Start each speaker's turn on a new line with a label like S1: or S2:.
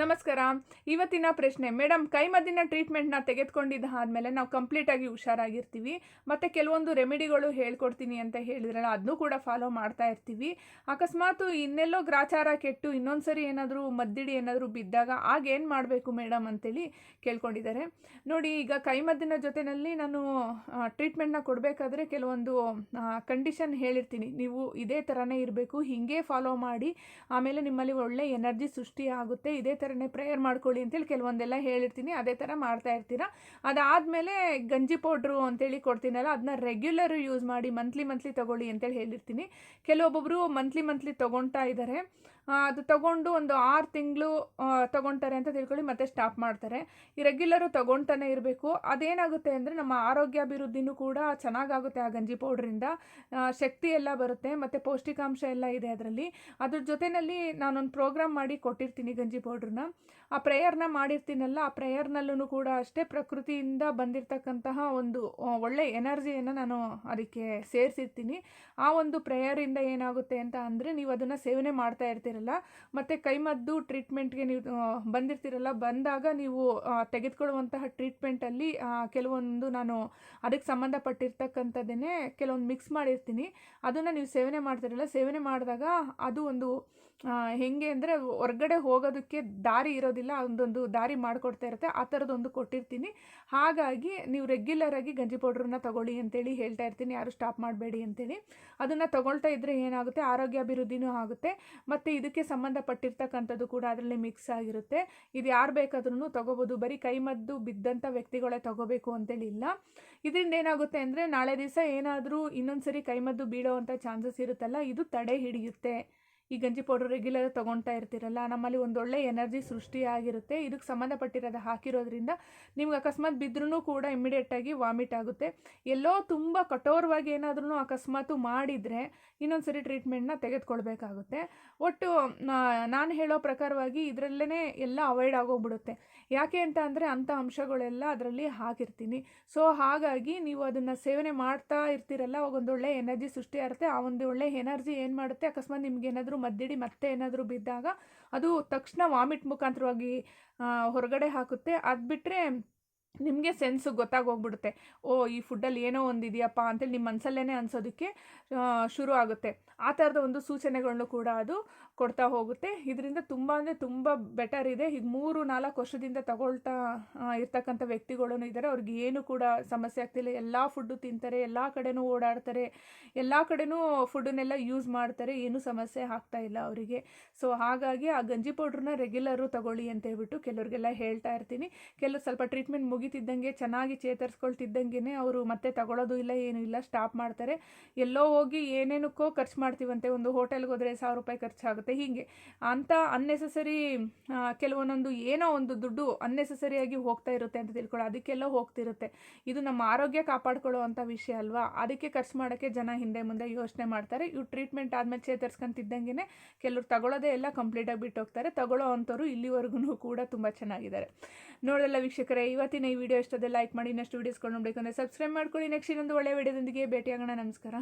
S1: ನಮಸ್ಕಾರ. ಇವತ್ತಿನ ಪ್ರಶ್ನೆ ಮೇಡಮ್ ಕೈಮದ್ದಿನ ಟ್ರೀಟ್ಮೆಂಟ್ನ ತೆಗೆದುಕೊಂಡಿದ್ದ ಆದಮೇಲೆ ನಾವು ಕಂಪ್ಲೀಟಾಗಿ ಹುಷಾರಾಗಿರ್ತೀವಿ, ಮತ್ತು ಕೆಲವೊಂದು ರೆಮಿಡಿಗಳು ಹೇಳ್ಕೊಡ್ತೀನಿ ಅಂತ ಹೇಳಿದ್ರಲ್ಲ ಅದನ್ನೂ ಕೂಡ ಫಾಲೋ ಮಾಡ್ತಾ ಇರ್ತೀವಿ. ಅಕಸ್ಮಾತ್ ಇನ್ನೆಲ್ಲೋ ಗ್ರಾಚಾರ ಕೆಟ್ಟು ಇನ್ನೊಂದು ಸರಿ ಏನಾದರೂ ಮದ್ದಿಡಿ ಏನಾದರೂ ಬಿದ್ದಾಗ ಆಗ ಏನು ಮಾಡಬೇಕು ಮೇಡಮ್ ಅಂತೇಳಿ ಕೇಳ್ಕೊಂಡಿದ್ದಾರೆ. ನೋಡಿ, ಈಗ ಕೈಮದ್ದಿನ ಜೊತೆಯಲ್ಲಿ ನಾನು ಟ್ರೀಟ್ಮೆಂಟ್ನ ಕೊಡಬೇಕಾದ್ರೆ ಕೆಲವೊಂದು ಕಂಡೀಷನ್ ಹೇಳಿರ್ತೀನಿ. ನೀವು ಇದೇ ಥರನೇ ಇರಬೇಕು, ಹೀಗೆ ಫಾಲೋ ಮಾಡಿ, ಆಮೇಲೆ ನಿಮ್ಮಲ್ಲಿ ಒಳ್ಳೆ ಎನರ್ಜಿ ಸೃಷ್ಟಿ ಆಗುತ್ತೆ ಇದೇ ಥರನೇ ಪ್ರೇಯರ್ ಮಾಡ್ಕೊಳ್ಳಿ ಅಂತೇಳಿ ಕೆಲವೊಂದೆಲ್ಲ ಹೇಳಿರ್ತೀನಿ. ಅದೇ ಥರ ಮಾಡ್ತಾ ಇರ್ತೀರಾ? ಅದಾದಮೇಲೆ ಗಂಜಿ ಪೌಡ್ರು ಅಂತೇಳಿ ಕೊಡ್ತೀನಲ್ಲ ಅದನ್ನ ರೆಗ್ಯುಲರ್ ಯೂಸ್ ಮಾಡಿ ಮಂತ್ಲಿ ಮಂತ್ಲಿ ತೊಗೊಳ್ಳಿ ಅಂತೇಳಿ ಹೇಳಿರ್ತೀನಿ. ಕೆಲವೊಬ್ಬೊಬ್ಬರು ಮಂತ್ಲಿ ಮಂತ್ಲಿ ತೊಗೊಳ್ತಾ ಇದ್ದಾರೆ ಅದು ತಗೊಂಡು ಒಂದು ಆರು ತಿಂಗಳು ತಗೊಳ್ತಾರೆ ಅಂತ ತಿಳ್ಕೊಳ್ಳಿ, ಮತ್ತೆ ಸ್ಟಾಪ್ ಮಾಡ್ತಾರೆ. ಈ ರೆಗ್ಯುಲರು ತಗೊಳ್ತಾನೆ ಇರಬೇಕು. ಅದೇನಾಗುತ್ತೆ ಅಂದರೆ ನಮ್ಮ ಆರೋಗ್ಯ ಅಭಿವೃದ್ಧಿನೂ ಕೂಡ ಚೆನ್ನಾಗಾಗುತ್ತೆ ಆ ಗಂಜಿ ಪೌಡ್ರಿಂದ. ಶಕ್ತಿ ಎಲ್ಲ ಬರುತ್ತೆ, ಮತ್ತು ಪೌಷ್ಟಿಕಾಂಶ ಎಲ್ಲ ಇದೆ ಅದರಲ್ಲಿ. ಅದ್ರ ಜೊತೆಯಲ್ಲಿ ನಾನೊಂದು ಪ್ರೋಗ್ರಾಮ್ ಮಾಡಿ ಕೊಟ್ಟಿರ್ತೀನಿ ಗಂಜಿ ಪೌಡ್ರನ್ನ ಆ ಪ್ರೇಯರ್ನ ಮಾಡಿರ್ತೀನಲ್ಲ, ಆ ಪ್ರೇಯರ್ನಲ್ಲೂ ಕೂಡ ಅಷ್ಟೇ ಪ್ರಕೃತಿಯಿಂದ ಬಂದಿರತಕ್ಕಂತಹ ಒಂದು ಒಳ್ಳೆ ಎನರ್ಜಿಯನ್ನು ನಾನು ಅದಕ್ಕೆ ಸೇರಿಸಿರ್ತೀನಿ. ಆ ಒಂದು ಪ್ರೇಯರಿಂದ ಏನಾಗುತ್ತೆ ಅಂತ ಅಂದರೆ ನೀವು ಅದನ್ನು ಸೇವನೆ ಮಾಡ್ತಾ ಇರ್ತೀರಲ್ಲ ಮತ್ತು ಕೈಮದ್ದು ಟ್ರೀಟ್ಮೆಂಟ್ಗೆ ನೀವು ಬಂದಿರ್ತಿರಲ್ಲ ಬಂದಿರ್ತೀರಲ್ಲ, ಬಂದಾಗ ನೀವು ತೆಗೆದುಕೊಳ್ಳುವಂತಹ ಟ್ರೀಟ್ಮೆಂಟಲ್ಲಿ ಕೆಲವೊಂದು ನಾನು ಅದಕ್ಕೆ ಸಂಬಂಧಪಟ್ಟಿರ್ತಕ್ಕಂಥದ್ದೇ ಕೆಲವೊಂದು ಮಿಕ್ಸ್ ಮಾಡಿರ್ತೀನಿ. ಅದನ್ನು ನೀವು ಸೇವನೆ ಮಾಡ್ತಿರಲ್ಲ, ಸೇವನೆ ಮಾಡಿದಾಗ ಅದು ಒಂದು ಹೆಂಗೆ ಅಂದರೆ ಹೊರ್ಗಡೆ ಹೋಗೋದಕ್ಕೆ ದಾರಿ ಇರೋದಿಲ್ಲ, ಒಂದೊಂದು ದಾರಿ ಮಾಡಿಕೊಡ್ತಾ ಇರುತ್ತೆ, ಆ ಥರದ್ದೊಂದು ಕೊಟ್ಟಿರ್ತೀನಿ. ಹಾಗಾಗಿ ನೀವು ರೆಗ್ಯುಲರಾಗಿ ಗಂಜಿ ಪೌಡ್ರನ್ನ ತಗೊಳ್ಳಿ ಅಂತೇಳಿ ಹೇಳ್ತಾ ಇರ್ತೀನಿ. ಯಾರು ಸ್ಟಾಪ್ ಮಾಡಬೇಡಿ ಅಂತೇಳಿ. ಅದನ್ನು ತಗೊಳ್ತಾ ಇದ್ದರೆ ಏನಾಗುತ್ತೆ? ಆರೋಗ್ಯ ಅಭಿವೃದ್ಧಿನೂ ಆಗುತ್ತೆ. ಮತ್ತು ಇದಕ್ಕೆ ಸಂಬಂಧಪಟ್ಟಿರ್ತಕ್ಕಂಥದ್ದು ಕೂಡ ಅದರಲ್ಲಿ ಮಿಕ್ಸ್ ಆಗಿರುತ್ತೆ. ಇದು ಯಾರು ಬೇಕಾದ್ರೂ ತಗೋಬೋದು. ಬರೀ ಕೈಮದ್ದು ಬಿದ್ದಂಥ ವ್ಯಕ್ತಿಗಳೇ ತಗೋಬೇಕು ಅಂತೇಳಿ ಇಲ್ಲ. ಇದರಿಂದ ಏನಾಗುತ್ತೆ ಅಂದರೆ ನಾಳೆ ದಿವಸ ಏನಾದರೂ ಇನ್ನೊಂದು ಸರಿ ಕೈಮದ್ದು ಬೀಳೋವಂಥ ಚಾನ್ಸಸ್ ಇರುತ್ತಲ್ಲ, ಇದು ತಡೆ ಹಿಡಿಯುತ್ತೆ. ಈ ಗಂಜಿ ಪೌಡರ್ ರೆಗ್ಯುಲರ್ ತೊಗೊಳ್ತಾ ಇರ್ತೀರಲ್ಲ, ನಮ್ಮಲ್ಲಿ ಒಂದೊಳ್ಳೆ ಎನರ್ಜಿ ಸೃಷ್ಟಿಯಾಗಿರುತ್ತೆ. ಇದಕ್ಕೆ ಸಂಬಂಧಪಟ್ಟಿರೋದು ಹಾಕಿರೋದ್ರಿಂದ ನಿಮ್ಗೆ ಅಕಸ್ಮಾತ್ ಬಿದ್ದರೂ ಕೂಡ ಇಮ್ಮಿಡಿಯೇಟಾಗಿ ವಾಮಿಟ್ ಆಗುತ್ತೆ. ಎಲ್ಲೋ ತುಂಬ ಕಠೋರವಾಗಿ ಏನಾದ್ರೂ ಅಕಸ್ಮಾತು ಮಾಡಿದರೆ ಇನ್ನೊಂದು ಸರಿ ಟ್ರೀಟ್ಮೆಂಟ್ನ ತೆಗೆದುಕೊಳ್ಬೇಕಾಗುತ್ತೆ. ಒಟ್ಟು ನಾನು ಹೇಳೋ ಪ್ರಕಾರವಾಗಿ ಇದರಲ್ಲೇ ಎಲ್ಲ ಅವಾಯ್ಡ್ ಆಗೋಗ್ಬಿಡುತ್ತೆ. ಯಾಕೆ ಅಂತ ಅಂದರೆ ಅಂಥ ಅಂಶಗಳೆಲ್ಲ ಅದರಲ್ಲಿ ಹಾಕಿರ್ತೀನಿ. ಸೊ ಹಾಗಾಗಿ ನೀವು ಅದನ್ನು ಸೇವನೆ ಮಾಡ್ತಾ ಇರ್ತೀರಲ್ಲ ಒಂದೊಳ್ಳೆ ಎನರ್ಜಿ ಸೃಷ್ಟಿ ಆಗುತ್ತೆ ಆ ಒಂದು ಒಳ್ಳೆ ಎನರ್ಜಿ ಏನು ಮಾಡುತ್ತೆ? ಅಕಸ್ಮಾತ್ ನಿಮ್ಗೆ ಏನಾದರೂ ಮದ್ದಿಡಿ ಮತ್ತೆ ಏನಾದರೂ ಬಿದ್ದಾಗ ಅದು ತಕ್ಷಣ ವಾಮಿಟ್ ಮುಖಾಂತರವಾಗಿ ಹೊರಗಡೆ ಹಾಕುತ್ತೆ. ಅದು ಬಿಟ್ಟರೆ ನಿಮಗೆ ಸೆನ್ಸ್ ಗೊತ್ತಾಗೋಗ್ಬಿಡುತ್ತೆ ಓ, ಈ ಫುಡ್ಡಲ್ಲಿ ಏನೋ ಒಂದು ಇದೆಯಪ್ಪ ಅಂತೇಳಿ ನಿಮ್ಮ ಮನಸಲ್ಲೇ ಅನ್ಸೋದಕ್ಕೆ ಶುರು ಆಗುತ್ತೆ. ಆ ಥರದ ಒಂದು ಸೂಚನೆಗಳನ್ನು ಕೂಡ ಅದು ಕೊಡ್ತಾ ಹೋಗುತ್ತೆ. ಇದರಿಂದ ತುಂಬ ಅಂದರೆ ತುಂಬ ಬೆಟರ್ ಇದೆ. ಈಗ ಮೂರು, ನಾಲ್ಕು ವರ್ಷದಿಂದ ತಗೊಳ್ತಾ ಇರ್ತಕ್ಕಂಥ ವ್ಯಕ್ತಿಗಳೂ ಇದ್ದಾರೆ. ಅವ್ರಿಗೆ ಏನು ಕೂಡ ಸಮಸ್ಯೆ ಆಗ್ತಿಲ್ಲ. ಎಲ್ಲ ಫುಡ್ಡು ತಿಂತಾರೆ, ಎಲ್ಲ ಕಡೆನೂ ಓಡಾಡ್ತಾರೆ, ಎಲ್ಲ ಕಡೆನೂ ಫುಡ್ಡನ್ನೆಲ್ಲ ಯೂಸ್ ಮಾಡ್ತಾರೆ. ಏನೂ ಸಮಸ್ಯೆ ಆಗ್ತಾ ಇಲ್ಲ ಅವರಿಗೆ. ಸೊ ಹಾಗಾಗಿ ಆ ಗಂಜಿ ಪೌಡ್ರನ್ನ ರೆಗ್ಯುಲರು ತಗೊಳ್ಳಿ ಅಂತ ಹೇಳ್ಬಿಟ್ಟು ಕೆಲವ್ರಿಗೆಲ್ಲ ಹೇಳ್ತಾ ಇರ್ತೀನಿ. ಕೆಲವು ಸ್ವಲ್ಪ ಟ್ರೀಟ್ಮೆಂಟ್ ಮುಗಿತಿದ್ದಂಗೆ, ಚೆನ್ನಾಗಿ ಚೇತರಿಸ್ಕೊಳ್ತಿದ್ದಂಗೆ ಅವರು ಮತ್ತೆ ತಗೊಳ್ಳೋದು ಇಲ್ಲ, ಏನೂ ಇಲ್ಲ ಸ್ಟಾಪ್ ಮಾಡ್ತಾರೆ. ಎಲ್ಲೋ ಹೋಗಿ ಏನೇನಕ್ಕೋ ಖರ್ಚು ಮಾಡ್ತೀವಂತೆ. ಒಂದು ಹೋಟೆಲ್ಗೆ ಹೋದರೆ ಸಾವಿರ ರೂಪಾಯಿ ಖರ್ಚಾಗುತ್ತೆ. ಹೀಗೆ ಅಂಥ ಅನ್ನೆಸೆಸರಿ ಕೆಲವೊಂದೊಂದು ಏನೋ ಒಂದು ದುಡ್ಡು ಅನ್ನೆಸೆಸರಿಯಾಗಿ ಹೋಗ್ತಾ ಇರುತ್ತೆ ಅಂತ ತಿಳ್ಕೊಳ್ಳೋ, ಅದಕ್ಕೆಲ್ಲ ಹೋಗ್ತಿರುತ್ತೆ. ಇದು ನಮ್ಮ ಆರೋಗ್ಯ ಕಾಪಾಡ್ಕೊಳ್ಳೋ ಅಂಥ ವಿಷಯ ಅಲ್ವಾ? ಅದಕ್ಕೆ ಖರ್ಚು ಮಾಡೋಕ್ಕೆ ಜನ ಹಿಂದೆ ಮುಂದೆ ಯೋಚನೆ ಮಾಡ್ತಾರೆ. ಇವು ಟ್ರೀಟ್ಮೆಂಟ್ ಆದಮೇಲೆ ಚೇತರಿಸ್ಕೊಂತಿದ್ದಂಗೆ ಕೆಲವ್ರು ತಗೊಳ್ಳೋದೇ ಎಲ್ಲ ಕಂಪ್ಲೀಟಾಗಿ ಬಿಟ್ಟು ಹೋಗ್ತಾರೆ. ತಗೊಳ್ಳೋ ಅಂಥವ್ರು ಇಲ್ಲಿವರೆಗೂ ಕೂಡ ತುಂಬ ಚೆನ್ನಾಗಿದ್ದಾರೆ. ನೋಡಲ್ಲ ವೀಕ್ಷಕರೇ, ಇವತ್ತಿನ ಈ ವಿಡಿಯೋ ಇಷ್ಟದ ಲೈಕ್ ಮಾಡಿ, ಇನ್ನಷ್ಟು ವೀಡಿಯೋಸ್ಕೊಂಡು ನೋಡಬೇಕಂದ್ರೆ ಸಬ್ಸ್ಕ್ರೈಬ್ ಮಾಡ್ಕೊಳ್ಳಿ. ನೆಕ್ಸ್ಟ್ ಇನ್ನೊಂದು ಒಳ್ಳೆ ವಿಡಿಯೋದೊಂದಿಗೆ ಭೇಟಿಯಾಗೋಣ. ನಮಸ್ಕಾರ.